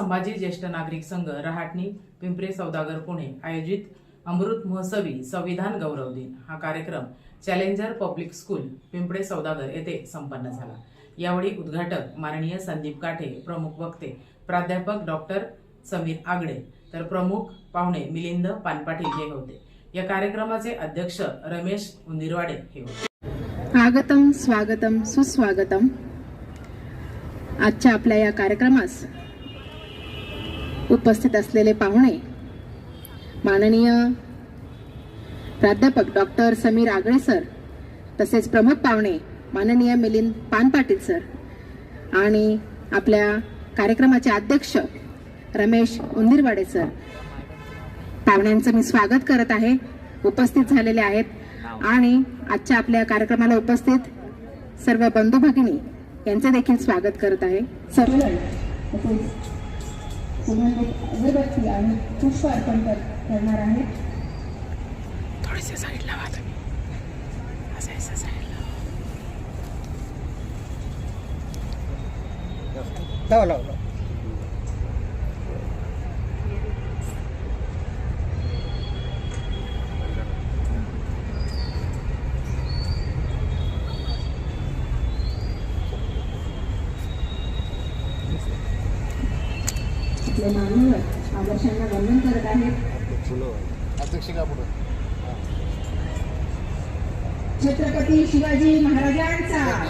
संभाजी ज्येष्ठ नागरिक संघ रहाटणी पिंपरे सौदागर पुणे आयोजित अमृत महोत्सवी संविधान गौरव दिन. हा कार्यक्रम challenger public school Pimple Saudagar येथे संपन्न झाला. यावेळी उद्घाटक माननीय संदीप काठे प्रमुख वक्ते प्राध्यापक डॉक्टर समीर आगडे तर प्रमुख पाहुणे मिलिंद पानपाटील हे होते. या कार्यक्रमाचे अध्यक्ष रमेश उंदिरवाडे हे होते. आगतम स्वागतम सुस्वागतम. आजच्या आपल्या या कार्यक्रमास उपस्थित असलेले पाहुणे. माननीय प्राध्यापक डॉक्टर समीर आगळे सर तसेच प्रमुख पाहुणे माननीय मिलिंद पानपाटील सर आणि आपल्या कार्यक्रमाचे अध्यक्ष रमेश उंदिरवाडे सर. पाहुण्यांचं मी स्वागत करत आहे. उपस्थित झालेले आहेत आणि आजच्या आपल्या कार्यक्रमाला उपस्थित सर्व बंधू भगिनी यांचं देखील स्वागत करत आहे. सर्व अगरबत्ती आणि पुष्प अर्पण कर- करणार आहेत थोडेसे साईडला व्हा तुम्ही असं असं साईडला लावा लावा लावा. आपले मान्यवर आदर्शांना वंदन करत आहेत अध्यक्षिका पुढे छत्रपती शिवाजी महाराजांचा विजय असो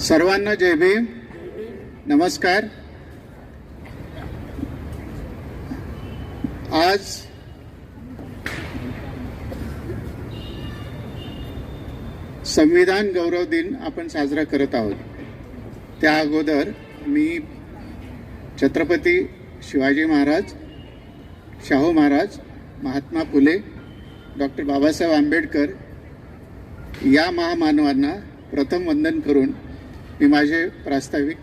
सर्वांना जय भीम. नमस्कार. आज संविधान गौरव दिन आपण साजरा करत आहोत. त्या अगोदर मी छत्रपती शिवाजी महाराज शाहू महाराज महात्मा फुले डॉक्टर बाबासाहेब आंबेडकर या महामानवांना प्रथम वंदन करून मी माझे प्रास्ताविक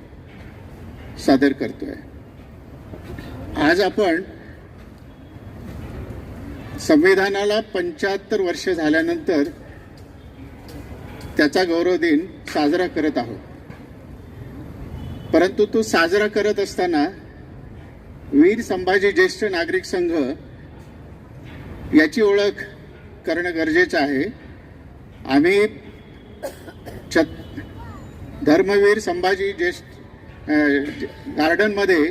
सादर करतोय. आज आपण संविधानाला पंच्याहत्तर वर्ष झाल्यानंतर त्याचा गौरव दिन साजरा करत आहोत. परंतु तो साजरा करत असताना वीर संभाजी ज्येष्ठ नागरिक संघ याची ओळख करणं गरजेचं आहे. आम्ही छत धर्मवीर संभाजी ज्येष्ठ गार्डनमध्ये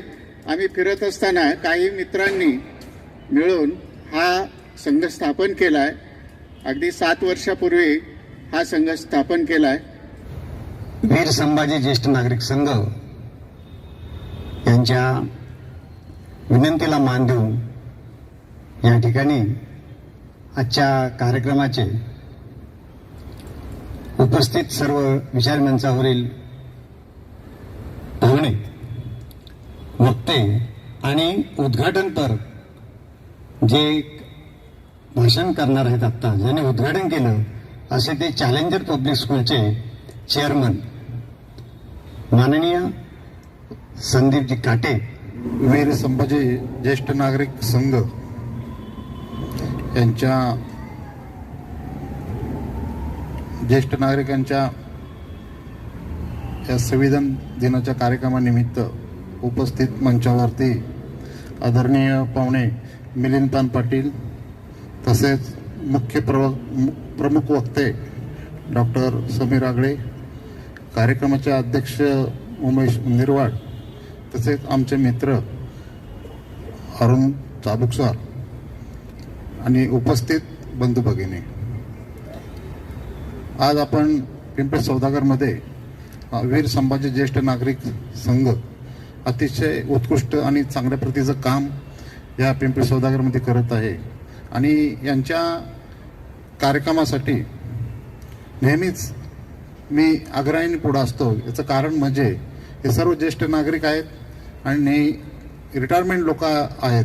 आम्ही फिरत असताना काही मित्रांनी मिळून हा संघ स्थापन केला आहे अगदी सात वर्षापूर्वी हा संघ स्थापन केला आहे वीर संभाजी ज्येष्ठ नागरिक संघ यांच्या विनंतीला मान देऊन या ठिकाणी आजच्या कार्यक्रमाचे उपस्थित सर्व विचार मंचावरील पाहुणे वक्ते आणि उद्घाटनपर जे भाषण करणार आहेत आत्ता ज्याने उद्घाटन केलं असे ते चॅलेंजर पब्लिक स्कूलचे चेअरमन माननीय संदीपजी काटे. वीर संभाजी ज्येष्ठ नागरिक संघ यांच्या ज्येष्ठ नागरिकांच्या या संविधान दिनाच्या कार्यक्रमानिमित्त उपस्थित मंचावरती आदरणीय पाहुणे मिलिंद पान पाटील तसेच मुख्य प्रव प्रमुख वक्ते डॉक्टर समीर आगळे कार्यक्रमाचे अध्यक्ष उमेश निरवाड तसेच आमचे मित्र अरुण चाबुकसार आणि उपस्थित बंधू भगिनी. आज आपण पिंपळे सौदागरमध्ये वीर संभाजी ज्येष्ठ नागरिक संघ अतिशय उत्कृष्ट आणि चांगल्या प्रतीचं काम या पिंपळे सौदागरमध्ये करत आहे. आणि यांच्या कार्यक्रमासाठी नेहमीच मी आग्रहाने पुढं असतो. याचं कारण म्हणजे हे सर्व ज्येष्ठ नागरिक आहेत आणि रिटायरमेंट लोक आहेत.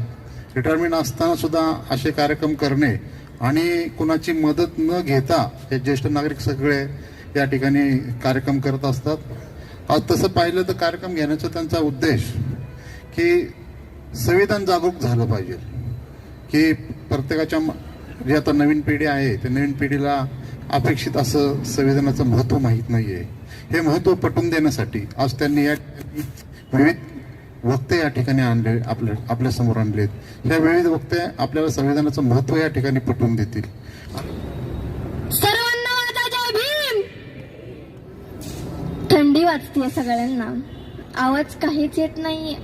रिटायरमेंट असताना सुद्धा असे कार्यक्रम करणे आणि कुणाची मदत न घेता हे ज्येष्ठ नागरिक सगळे या ठिकाणी कार्यक्रम करत असतात. आज तसं पाहिलं तर कार्यक्रम घेण्याचा त्यांचा उद्देश की संविधान जागरूक झालं पाहिजे. की प्रत्येकाच्या म- आता नवीन पिढी आहे त्या नवीन पिढीला अपेक्षित असं संविधानाचं महत्त्व माहीत नाही आहे हे महत्त्व पटवून देण्यासाठी आज त्यांनी या ठिकाणी विविध वक्ते या ठिकाणी आणले आपल्या आपल्यासमोर आणले आहेत ह्या विविध वक्ते आपल्याला संविधानाचं महत्त्व या ठिकाणी पटवून देतील. सर्वांना जय थंडी वाजते सगळ्यांना. आवाज काहीच येत नाहीये.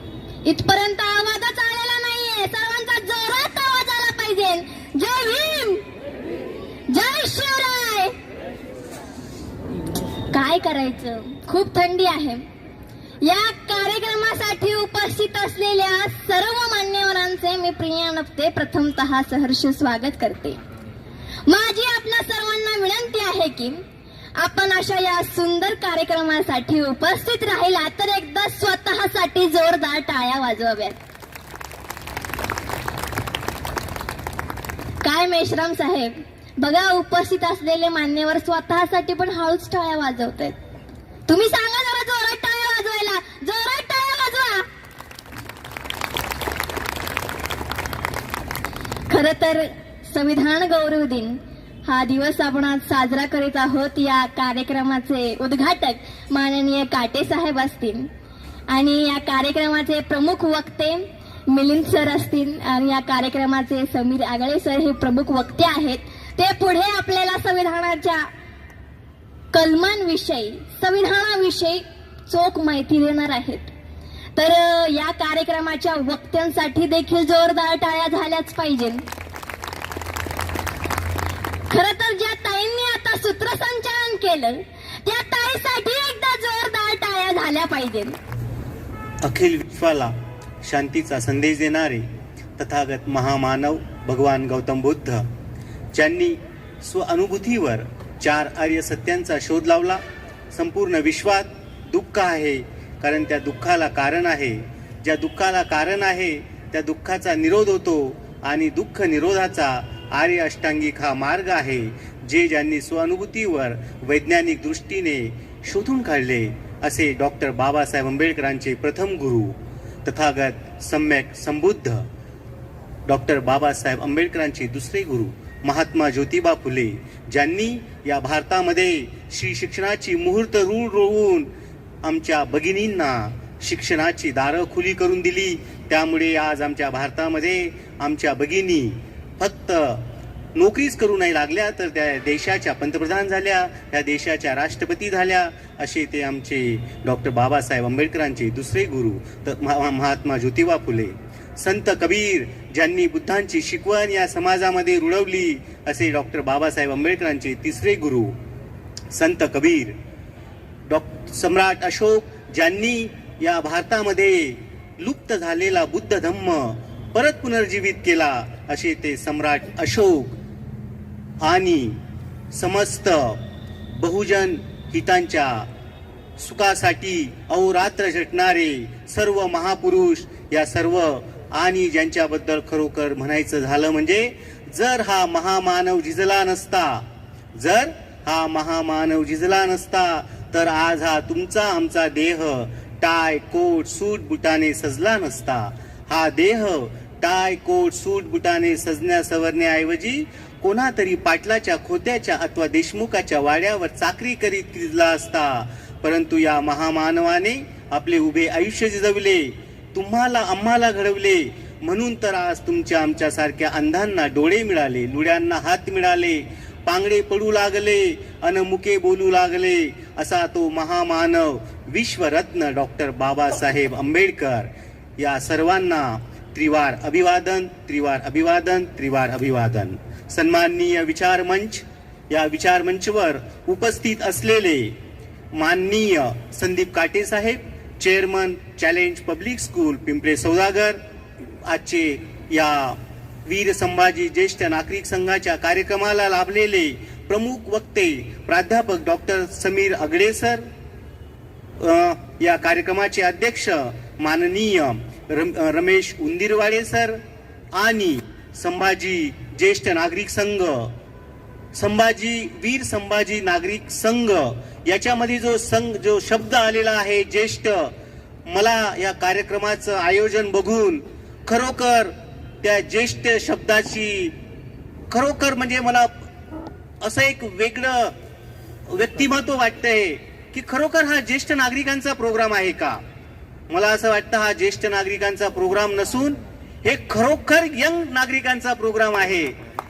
इथपर्यंत आवाजच आलेला नाहीये. सर्वांचा जोरात आवाज आला पाहिजे. जय भीम! जय शिवराय! काय करायचं? खूप थंडी आहे. या कार्यक्रमासाठी उपस्थित असलेल्या सर्व मान्यवरांचे मी प्रिया नपते प्रथमतः सहर्ष स्वागत करते. माझी आपल्या सर्वांना विनंती आहे की आपण अशा या सुंदर कार्यक्रमासाठी उपस्थित राहिला तर एकदा स्वतःसाठी जोरदार टाळ्या वाजवाव्यात. काय मेश्राम साहेब बघा उपस्थित असलेले मान्यवर स्वतःसाठी पण हळूच टाळ्या वाजवत आहेत तुम्ही सांगा जरा जोरात टाळ्या वाजवायला जोरात टाळ्या वाजवा खर तर संविधान गौरव दिन हा दिवस आपण आज साजरा करीत आहोत या कार्यक्रमाचे उद्घाटक माननीय काटे साहेब असतील. आणि या कार्यक्रमाचे प्रमुख वक्ते मिलिंद सर असतील आणि या कार्यक्रमाचे समीर आगळे सर हे प्रमुख वक्ते आहेत. ते पुढे आपल्याला संविधानाच्या कलमांविषयी संविधानाविषयी चोख माहिती देणार आहेत. तर या कार्यक्रमाच्या वक्त्यांसाठी देखील जोरदार टाळ्या झाल्याच पाहिजे. खर तर ज्या ताईंनी आता सूत्रसंचालन केलं त्या ताईसाठी एकदा जोरदार टाळ्या झाल्या पाहिजे. अखिल विश्वाला शांतीचा संदेश देणारे तथागत महामानव भगवान गौतम बुद्ध ज्यांनी स्वअनुभूतीवर चार आर्य सत्यांचा शोध लावला संपूर्ण विश्वात दुःख आहे कारण त्या दुःखाला कारण आहे. ज्या दुःखाला कारण आहे त्या दुःखाचा निरोध होतो आणि दुःख निरोधाचा आर्य अष्टांगिक हा मार्ग आहे जे ज्यांनी स्वानुभूतीवर वैज्ञानिक दृष्टीने शोधून काढले असे डॉक्टर बाबासाहेब आंबेडकरांचे प्रथम गुरु तथागत सम्यक संबुद्ध डॉक्टर बाबासाहेब आंबेडकरांचे दुसरे गुरु महात्मा ज्योतिबा फुले ज्यांनी या भारतामध्ये श्री शिक्षणाची मुहूर्त रूढ रोवून आमच्या भगिनींना शिक्षणाची दारं खुली करून दिली. त्यामुळे आज आमच्या भारतामध्ये आमच्या भगिनी फक्त नोकरीच करू नाही लागल्या तर त्या देशाच्या पंतप्रधान झाल्या त्या देशाच्या राष्ट्रपती झाल्या असे ते आमचे डॉक्टर बाबासाहेब आंबेडकरांचे दुसरे गुरु तर महा- महात्मा ज्योतिबा फुले. संत कबीर ज्यांनी बुद्धांची शिकवण या समाजामध्ये रुळवली असे डॉक्टर बाबासाहेब आंबेडकरांचे तिसरे गुरु संत कबीर. सम्राट अशोक ज्यांनी या भारतामध्ये लुप्त झालेला बुद्ध धम्म परत पुनर्जीवित केला असे ते सम्राट अशोक आणि समस्त बहुजन हितांच्या सुखासाठी अहोरात्र झटणारे सर्व महापुरुष या सर्व आणि ज्यांच्याबद्दल खरोखर म्हणायचं झालं म्हणजे जर हा महामानव झिजला नसता जर हा महामानव झिजला नसता तर आज हा तुमचा आमचा देह टाय कोट सूट बुटाने सजला नसता. हा देह टाय कोट सूट बुटाने सजण्या सवरण्याऐवजी कोणातरी पाटलाच्या खोत्याच्या अथवा देशमुखाच्या वाड्यावर चाकरी करीत किजला असता. परंतु या महामानवाने आपले उभे आयुष्य जिजवले. तुम्हाला आम्हाला घडवले. म्हणून तर आज तुमच्या आमच्यासारख्या अंधांना डोळे मिळाले लुड्यांना हात मिळाले. पांगडे पडू लागले अन मुके बोलू लागले. असा तो महामानव विश्वरत्न डॉक्टर बाबासाहेब आंबेडकर. या सर्वांना त्रिवार अभिवादन त्रिवार अभिवादन त्रिवार अभिवादन. सन्माननीय विचार मंच या विचार मंचवर उपस्थित असलेले माननीय Sandeep Kate saheb chairman challenge public school Pimple Saudagar आजचे या वीर संभाजी ज्येष्ठ नागरिक संघाच्या कार्यक्रमाला लाभलेले प्रमुख वक्ते प्राध्यापक डॉक्टर समीर अगडे सर या कार्यक्रमाचे अध्यक्ष माननीय रम- रमेश उंदीरवाडे सर आणि संभाजी ज्येष्ठ नागरिक संघ संभाजी वीर संभाजी नागरिक संघ. याच्यामध्ये जो संघ जो शब्द आलेला आहे ज्येष्ठ मला या कार्यक्रमाचं आयोजन बघून खरोखर त्या ज्येष्ठ शब्दाची खरोखर म्हणजे मला असं एक वेगळं व्यक्तिमत्व वाटतंय की खरोखर हा ज्येष्ठ नागरिकांचा प्रोग्राम आहे का? मला असं वाटतं हा ज्येष्ठ नागरिकांचा प्रोग्राम नसून हे खरोखर यंग नागरिकांचा प्रोग्राम आहे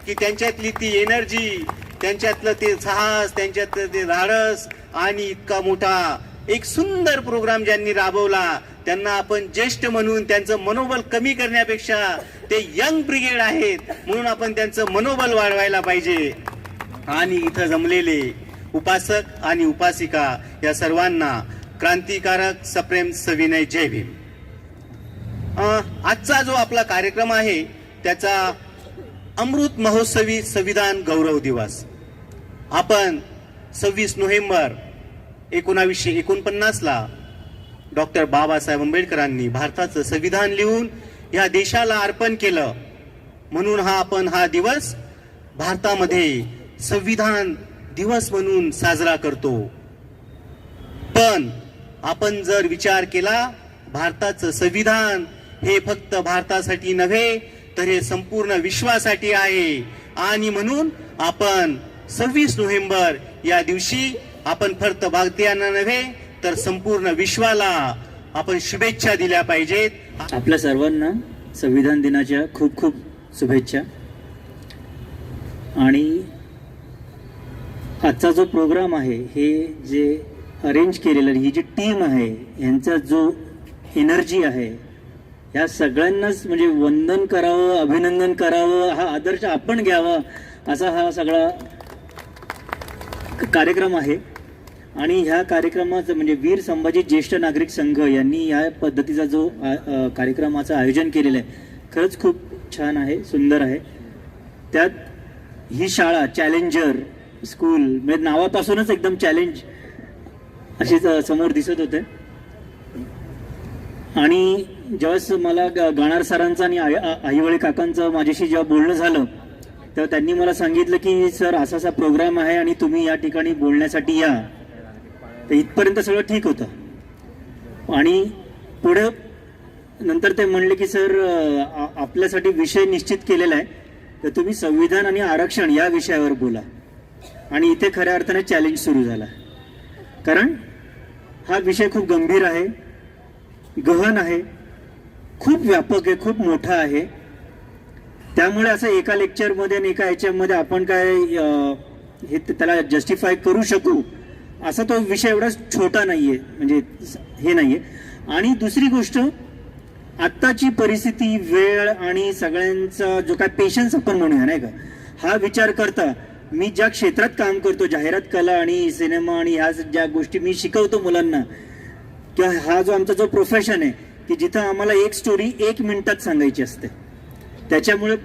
की त्यांच्यातली ती एनर्जी त्यांच्यातलं ते साहस त्यांच्यातलं ते धाडस आणि इतका मोठा एक सुंदर प्रोग्राम ज्यांनी राबवला त्यांना आपण ज्येष्ठ म्हणून त्यांचं मनोबल कमी करण्यापेक्षा ते यंग ब्रिगेड आहेत म्हणून आपण त्यांचं मनोबल वाढवायला पाहिजे. आणि इथं जमलेले उपासक आणि उपासिका या सर्वांना क्रांतिकारक सप्रेम सविनय जय भीम. आजचा जो आपला कार्यक्रम आहे त्याचा अमृत महोत्सवी संविधान गौरव दिवस. आपण सव्वीस नोव्हेंबर एकोणावीसशे एकोणपन्नासला डॉक्टर बाबासाहेब आंबेडकरांनी भारताचं संविधान लिहून या देशाला अर्पण केलं. म्हणून हा आपण हा दिवस भारतामध्ये संविधान दिवस म्हणून साजरा करतो. पण आपण जर विचार केला भारताचं संविधान हे फक्त भारतासाठी नव्हे तर हे संपूर्ण विश्वासाठी आहे. आणि म्हणून आपण सव्वीस नोव्हेंबर या दिवशी आपण फक्त भारतीयांना नव्हे तर संपूर्ण विश्वाला आपण शुभेच्छा दिल्या पाहिजेत. आपल्या सर्वांना संविधान दिनाच्या खूप खूप शुभेच्छा. आणि आजचा जो प्रोग्राम आहे हे जे अरेंज केलेलं ही जी टीम आहे यांचा जो एनर्जी आहे या सगळ्यांनाच म्हणजे वंदन करावं अभिनंदन करावं हा आदर्श आपण घ्यावा असा हा सगळा कार्यक्रम आहे. आणि ह्या कार्यक्रमाचं म्हणजे वीर संभाजी ज्येष्ठ नागरिक संघ यांनी या पद्धतीचा जो आ- कार्यक्रमाचं आयोजन केलेलं आहे खरंच खूप छान आहे सुंदर आहे. त्यात ही शाळा चॅलेंजर स्कूल म्हणजे नावापासूनच एकदम चॅलेंज अशीच समोर दिसत होते. आणि ज्यावेळेस मला ग- गाणार सरांचं आणि आई- आईवळे काकांचं माझ्याशी जेव्हा बोलणं झालं तेव्हा त्यांनी मला सांगितलं की सर असा असा प्रोग्राम आहे आणि तुम्ही या ठिकाणी बोलण्यासाठी या. तर इथपर्यंत सगळं ठीक होतं. आणि पुढं नंतर ते म्हणले की सर आपल्यासाठी विषय निश्चित केलेला आहे. तर तुम्ही संविधान आणि आरक्षण या विषयावर बोला. आणि इथे खऱ्या अर्थाने चॅलेंज सुरू झाला. कारण हा विषय खूप गंभीर आहे गहन आहे खूप व्यापक आहे खूप मोठा आहे. त्यामुळे असं एका लेक्चरमध्ये आणि एका याच्यामध्ये आपण काय हे त्याला जस्टिफाय करू शकू? असा तो विषय एवढा छोटा नाही आहे म्हणजे हे नाही आहे आणि दुसरी गोष्ट आत्ताची परिस्थिती वेळ आणि सगळ्यांचा जो काय पेशन्स आपण म्हणूया नाही का? हा विचार करता मी ज्या क्षेत्रात काम करतो जाहिरात कला आणि सिनेमा आणि ह्या ज्या गोष्टी मी शिकवतो मुलांना किंवा हा जो आमचा जो प्रोफेशन आहे की जिथं आम्हाला एक स्टोरी एक मिनिटात सांगायची असते. त्याच्यामुळे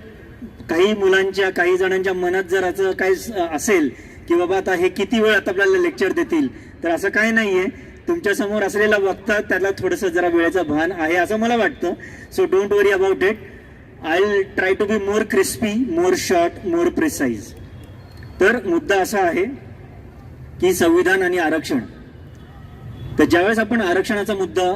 काही मुलांच्या काही जणांच्या मनात जर असं काही असेल की बाबा आता हे किती वेळ आता आपल्याला लेक्चर देतील? तर असं काही नाही तुमच्यासमोर असलेला वक्ता त्याला थोडंसं जरा वेळेचं भान आहे असं मला वाटतं. So don't worry about it I will try to be more crispy more short more precise तर मुद्दा असा आहे की संविधान आणि आरक्षण. तर ज्यावेळेस आपण आरक्षणाचा मुद्दा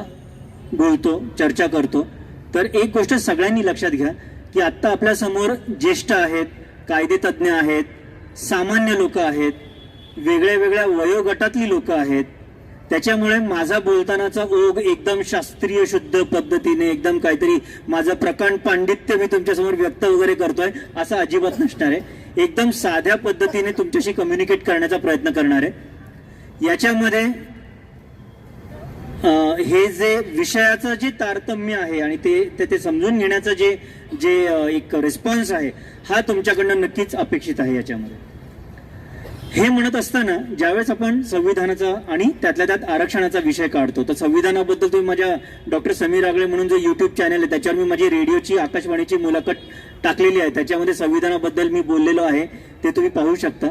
बोलतो चर्चा करतो तर एक गोष्ट सगळ्यांनी लक्षात घ्या की आत्ता आपल्यासमोर ज्येष्ठ आहेत कायदेतज्ञ आहेत सामान्य लोक आहेत वेगळ्या वेगळ्या वयोगटातली लोक आहेत. त्याच्यामुळे माझा बोलतानाचा ओघ एकदम शास्त्रीय शुद्ध पद्धतीने एकदम काहीतरी माझं प्रकांड पांडित्य मी तुमच्यासमोर व्यक्त वगैरे करतोय असं अजिबात नसणार आहे. एकदम साध्या पद्धतीने तुमच्याशी कम्युनिकेट करण्याचा प्रयत्न करणार आहे. याच्यामध्ये हे जे विषयाचं जे तारतम्य आहे आणि ते ते ते समजून घेण्याचं जे जे एक रिस्पॉन्स आहे हा तुमच्याकडनं नक्कीच अपेक्षित आहे याच्यामध्ये. हे म्हणत असताना ज्यावेळेस आपण संविधानाचा आणि त्यातल्या त्यात आरक्षणाचा विषय काढतो तर संविधानाबद्दल तुम्ही माझ्या डॉक्टर समीर आगळे म्हणून जो युट्यूब चॅनल आहे त्याच्यावर मी माझी रेडिओची आकाशवाणीची मुलाखत टाकलेली आहे त्याच्यामध्ये संविधानाबद्दल मी बोललेलो आहे ते तुम्ही पाहू शकता.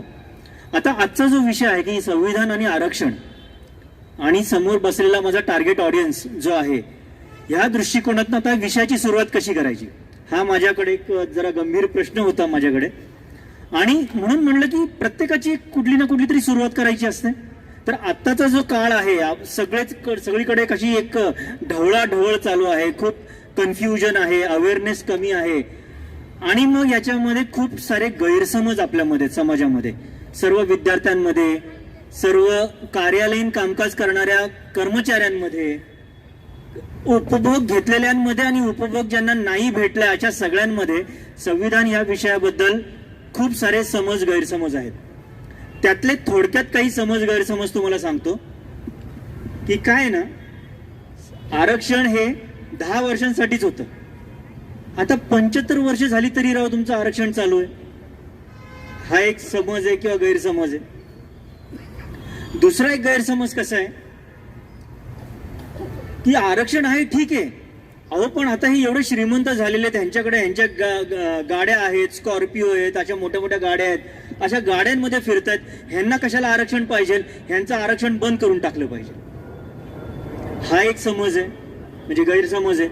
आता आजचा जो विषय आहे की संविधान आणि आरक्षण आणि समोर बसलेला माझा टार्गेट ऑडियन्स जो आहे ह्या दृष्टिकोनातून आता विषयाची सुरुवात कशी करायची? हा माझ्याकडे एक जरा गंभीर प्रश्न होता माझ्याकडे. आणि म्हणून म्हणलं की प्रत्येकाची कुठली ना कुठली तरी सुरुवात करायची असते. तर आत्ताचा जो काळ आहे आप- सगळेच सगळीकडे कशी एक ढवळाढवळ चालू आहे. खूप कन्फ्युजन आहे अवेअरनेस कमी आहे. आणि मग याच्यामध्ये खूप सारे गैरसमज आपल्यामध्ये समाजामध्ये. सर्व विद्यार्थ्यांमध्ये सर्व कार्यालयीन कामकाज करणाऱ्या कर्मचाऱ्यांमध्ये उपभोग घेतलेल्यांमध्ये आणि उपभोग ज्यांना नाही भेटला अशा सगळ्यांमध्ये संविधान या विषयाबद्दल खूप सारे समज गैरसमज आहेत. त्यातले थोडक्यात काही समज गैरसमज तुम्हाला सांगतो. की काय ना आरक्षण हे दहा वर्षांसाठीच होतं. आता पंच्याहत्तर वर्ष झाली तरी राव तुमचं आरक्षण चालू आहे. हा एक समज आहे किंवा गैरसमज आहे. दुसरा एक गैरसमज कसा आहे? की आरक्षण आहे ठीक आहे. अहो पण आता हे एवढे श्रीमंत झालेले आहेत त्यांच्याकडे ह्यांच्या गा- गा- गाड्या आहेत स्कॉर्पिओ आहेत अशा मोठ्या मोठ्या गाड्या आहेत. अशा गाड्यांमध्ये फिरतायत. ह्यांना कशाला आरक्षण पाहिजे? ह्यांचं आरक्षण बंद करून टाकलं पाहिजे. हा एक समज आहे. म्हणजे गैरसमज आहे.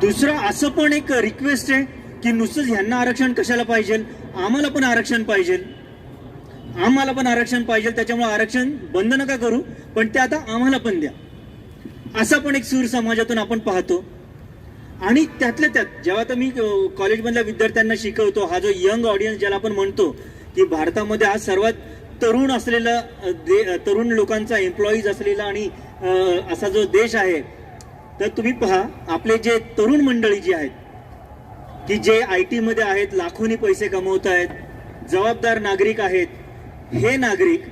दुसरा असं पण एक रिक्वेस्ट आहे की नुसतंच ह्यांना आरक्षण कशाला पाहिजे? आम्हाला पण आरक्षण पाहिजे. आम्हाला पण आरक्षण पाहिजे त्याच्यामुळे आरक्षण बंद नका करू पण ते आता आम्हाला पण द्या. असा पण एक सूर समाजातून आपण पाहतो. आणि त्यातल्या त्यात जेव्हा आता मी कॉलेजमधल्या विद्यार्थ्यांना शिकवतो हा जो यंग ऑडियन्स ज्याला आपण म्हणतो की भारतामध्ये आज सर्वात तरुण असलेला दे तरुण लोकांचा एम्प्लॉईज असलेला आणि असा जो देश आहे तर तुम्ही पहा आपले जे तरुण मंडळी जी आहेत की जे आय टीमध्ये आहेत लाखोनी पैसे कमवत आहेत जबाबदार नागरिक आहेत हे नागरिक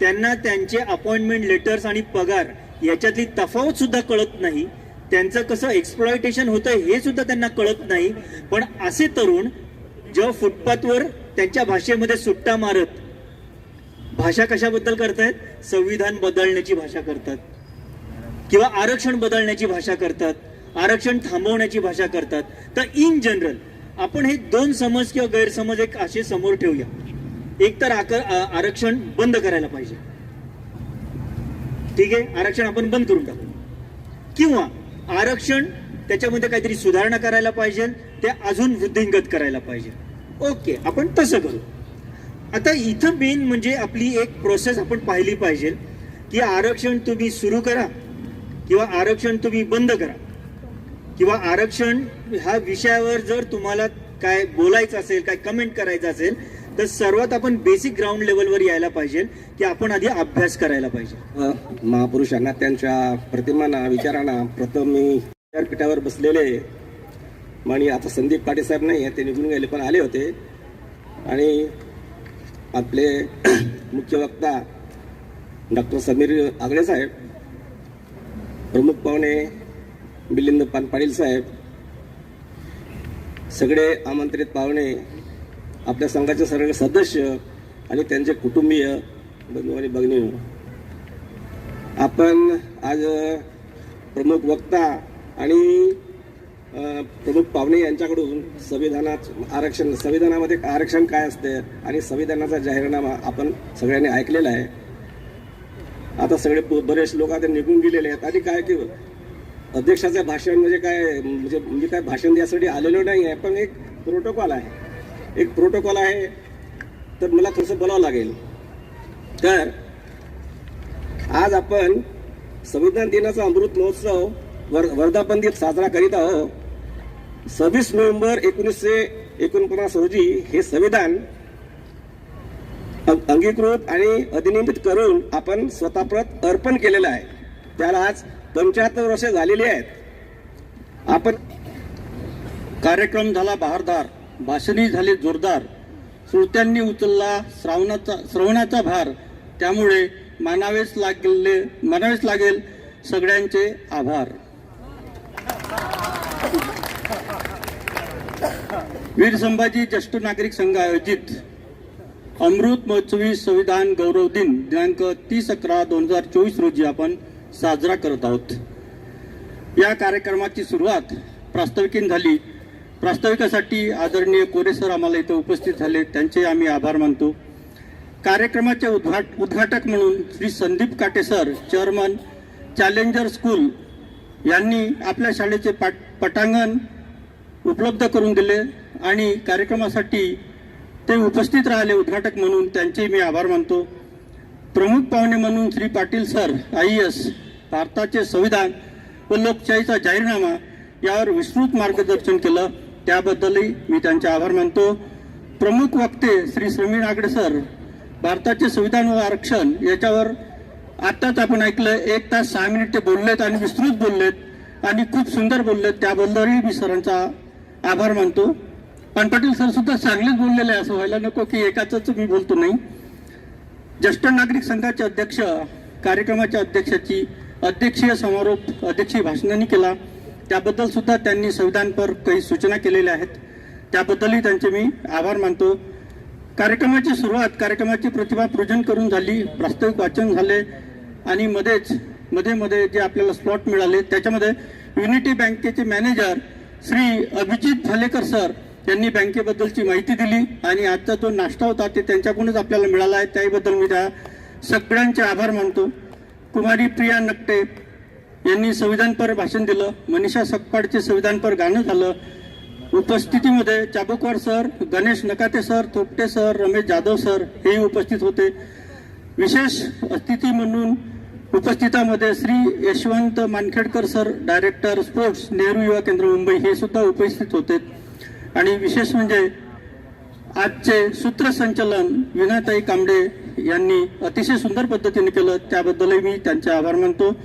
त्यांना त्यांचे अपॉइंटमेंट लेटर्स आणि पगार याच्यातली तफावत सुद्धा कळत नाही. त्यांचं कसं एक्सप्लॉयटेशन होतं हे सुद्धा त्यांना कळत नाही. पण असे तरुण जेव्हा फुटपाथवर त्यांच्या भाषेमध्ये सुट्टा मारत भाषा कशाबद्दल करतायत? संविधान बदलण्याची भाषा करतात. किंवा आरक्षण बदलण्याची भाषा करतात. आरक्षण थांबवण्याची भाषा करतात. तर इन जनरल आपण हे दोन समज किंवा गैरसमज एक असे समोर ठेवूया. एक तर आकर- आरक्षण बंद करायला पाहिजे. ठीक आहे? आरक्षण आपण बंद करून टाकू. किंवा आरक्षण त्याच्यामध्ये काहीतरी सुधारणा करायला पाहिजे ते अजून वृद्धिंगत करायला पाहिजे. ओके आपण तसं करू. आता इथं मेन म्हणजे आपली एक प्रोसेस आपण पाहिली पाहिजे की आरक्षण तुम्ही सुरू करा किंवा आरक्षण तुम्ही बंद करा. किंवा आरक्षण ह्या विषयावर जर तुम्हाला काय बोलायचं असेल काय कमेंट करायचं असेल तर सर्वात आपण बेसिक ग्राउंड लेवलवर यायला पाहिजे की आपण आधी अभ्यास करायला पाहिजे. महापुरुषांना त्यांच्या प्रतिमांना विचारांना प्रथम मी विद्यापीठावर बसलेले आणि आता संदीप पाटील साहेब नाही आहे ते निघून गेले पण आले होते. आणि आपले मुख्य वक्ता डॉक्टर समीर आगळे साहेब प्रमुख पाहुणे मिलिंद पान पाटील साहेब सगळे आमंत्रित पाहुणे आपल्या संघाचे सर्व सदस्य आणि त्यांचे कुटुंबीय बंधू आणि भगिनी. आपण आज प्रमुख वक्ता आणि प्रमुख पाहुणे यांच्याकडून संविधानात आरक्षण संविधानामध्ये आरक्षण काय असते आणि संविधानाचा जाहीरनामा आपण सगळ्यांनी ऐकलेला आहे. आता सगळे बरेच लोक आता निघून गेलेले आहेत. आणि काय की अध्यक्षाचं भाषण म्हणजे काय म्हणजे मी काय भाषण द्यासाठी आलेलो नाही आहे पण एक प्रोटोकॉल आहे. एक प्रोटोकॉल आहे तर मला थोडंसं बोलावं लागेल. तर आज आपण संविधान दिनाचा अमृत महोत्सव वर वर्धापन दिन साजरा करीत आहोत. सव्वीस नोव्हेंबर एकोणीसशे एकोणपन्नास रोजी हे संविधान अंगीकृत आणि अधिनियमित करून आपण स्वतःप्रत अर्पण केलेलं आहे. त्याला आज पंच्याहत्तर वर्ष झालेली आहेत. आपण कार्यक्रम झाला बहारदार. भाषणी झाले जोरदार. श्रोत्यांनी उचलला श्रावणाचा श्रवणाचा भार. त्यामुळे मानावेस लागले मानावेच लागेल सगळ्यांचे आभार. वीर संभाजी ज्येष्ठ नागरिक संघ आयोजित अमृत महोत्सवी संविधान गौरव दिन दिनांक तीस अकरा दोन हजार चोवीस रोजी आपण साजरा करत आहोत. या कार्यक्रमाची सुरुवात प्रास्ताविकेने झाली. प्रास्ताविकासाठी आदरणीय कोरे सर आम्हाला इथं उपस्थित झाले. त्यांचे आम्ही आभार मानतो. कार्यक्रमाचे उद्घाट उद्घाटक म्हणून श्री संदीप काटे सर चेअरमन चॅलेंजर स्कूल यांनी आपल्या शाळेचे पाट पटांगण उपलब्ध करून दिले आणि कार्यक्रमासाठी ते उपस्थित राहिले उद्घाटक म्हणून. त्यांचे मी आभार मानतो. प्रमुख पाहुणे म्हणून Shri Patil sir I S भारताचे संविधान व लोकशाहीचा जाहीरनामा यावर विस्तृत मार्गदर्शन केलं. त्याबद्दलही मी त्यांचे आभार मानतो. प्रमुख वक्ते श्री समीर नागडे सर भारताचे संविधान व आरक्षण याच्यावर आत्ताच आपण ऐकलं एक तास सहा मिनिट ते बोललेत आणि विस्तृत बोललेत आणि खूप सुंदर बोललेत. त्याबद्दलही मी सरांचा आभार मानतो. पण पाटील सर सुद्धा चांगलेच बोललेले आहे असं व्हायला नको की एकाच मी बोलतो नाही. ज्येष्ठ नागरिक संघाचे अध्यक्ष कार्यक्रमाच्या अध्यक्षाची अध्यक्षीय समारोप अध्यक्षीय भाषणांनी केला. त्याबद्दल सुद्धा त्यांनी संविधानपर काही सूचना केलेल्या आहेत. त्याबद्दलही त्यांचे मी आभार मानतो. कार्यक्रमाची सुरुवात कार्यक्रमाची प्रतिभा पूजन करून झाली प्रास्ताविक वाचन झाले आणि मध्येच मध्ये मध्ये जे आपल्याला स्लॉट मिळाले त्याच्यामध्ये युनिटी बँकेचे मॅनेजर श्री अभिजित भालेकर सर यांनी बँकेबद्दलची माहिती दिली आणि आजचा जो नाश्ता होता ते त्यांच्याकडूनच आपल्याला मिळाला आहे. त्याबद्दल मी त्या सगळ्यांचे आभार मानतो. कुमारी प्रिया नकटे यांनी संविधानपर भाषण दिलं मनीषा सकपाडचे संविधानपर गाणं झालं. उपस्थितीमध्ये Chabukwar sir Ganesh Nakate sir Thopate sir Ramesh Jadhav sir हेही उपस्थित होते. विशेष अतिथी म्हणून उपस्थितामध्ये Shri Yashwant Mankhedkar sir director sports Nehru Yuva Kendra Mumbai हे सुद्धा उपस्थित होते. आणि विशेष म्हणजे आजचे सूत्रसंचलन विनाताई कांबडे यांनी अतिशय सुंदर पद्धतीने केलं त्याबद्दलही मी त्यांचे आभार मानतो.